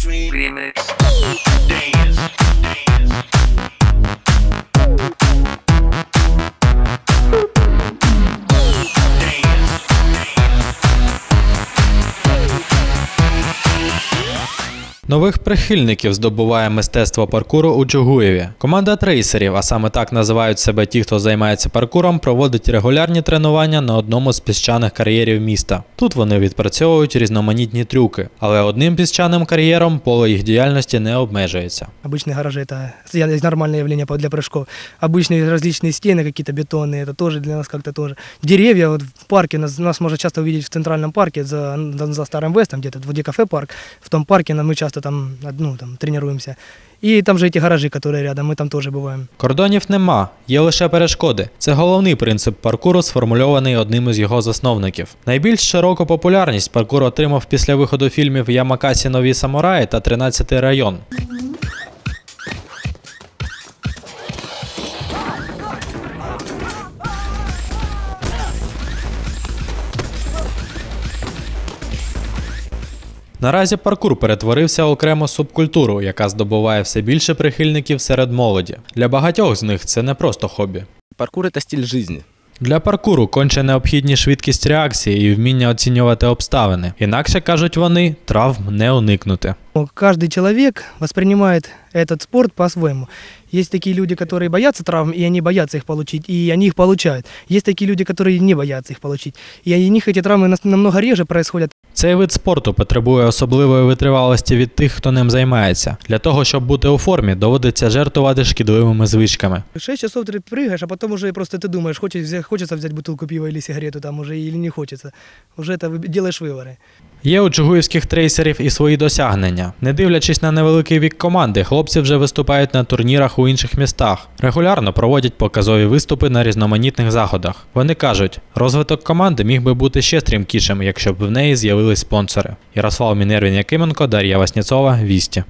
dream. Remix. Dance. Dance. Нових прихильників здобуває мистецтво паркуру у Чугуєві. Команда трейсерів, а саме так називають себе ті, хто займається паркуром, проводить регулярні тренування на одному з піщаних кар'єрів міста. Тут вони відпрацьовують різноманітні трюки, але одним піщаним кар'єром поле їх діяльності не обмежується. Обычные гаражи это я- нормальное явление по- для прыжков. Обычные различные стены какие-то бетонные, это тоже для нас как-то тоже. Деревья вот в парке, нас, нас можно часто увидеть в центральном парке за, за Старым Вестом, где-то в кафе парк. В том парке нам- мы часто там, ну, там тренируемся. И там же эти гаражи, которые рядом, мы там тоже бываем. Кордонів нема, є лише перешкоди. Це головний принцип паркуру, сформульований одним із його засновників. Найбільш широку популярність паркур отримав після виходу фільмів Ямакасі Нові самураї та 13 район. Наразі паркур перетворився окремо субкультуру, яка здобуває все більше прихильників серед молоді. Для багатьох з них це не просто хобі. Паркур це стиль жизни. Для паркуру конче необхідні швидкість реакції і вміння оцінювати обставини. Інакше кажуть вони, травм не уникнути. Кожен чоловік сприймає воспринимает этот спорт по-своему. Есть такие люди, которые боятся травм, и они боятся их получить, и они их получают. Есть такие люди, которые не боятся их получить. И у них эти травмы нас- намного реже происходят. Цей вид спорту потребує особливої витривалості від тих, хто ним займається. Для того, щоб бути у формі, доводиться жертвувати шкідливими звичками. Шесть часов ты прыгаешь, а потом уже просто ты думаешь, хочешь, взя- хочется взять бутылку пива или сигарету там уже, или не хочется. Уже это вы- делаешь выборы. Є у чугуївських трейсерів і свої досягнення. Не дивлячись на невеликий вік команди, хлопці вже виступають на турнірах у інших містах. Регулярно проводять показові виступи на різноманітних заходах. Вони кажуть, розвиток команди міг би бути ще стрімкішим, якщо б в неї з'явились спонсори. Ярослав Мінервін Якименко, Дар'я Васніцова, Вісті.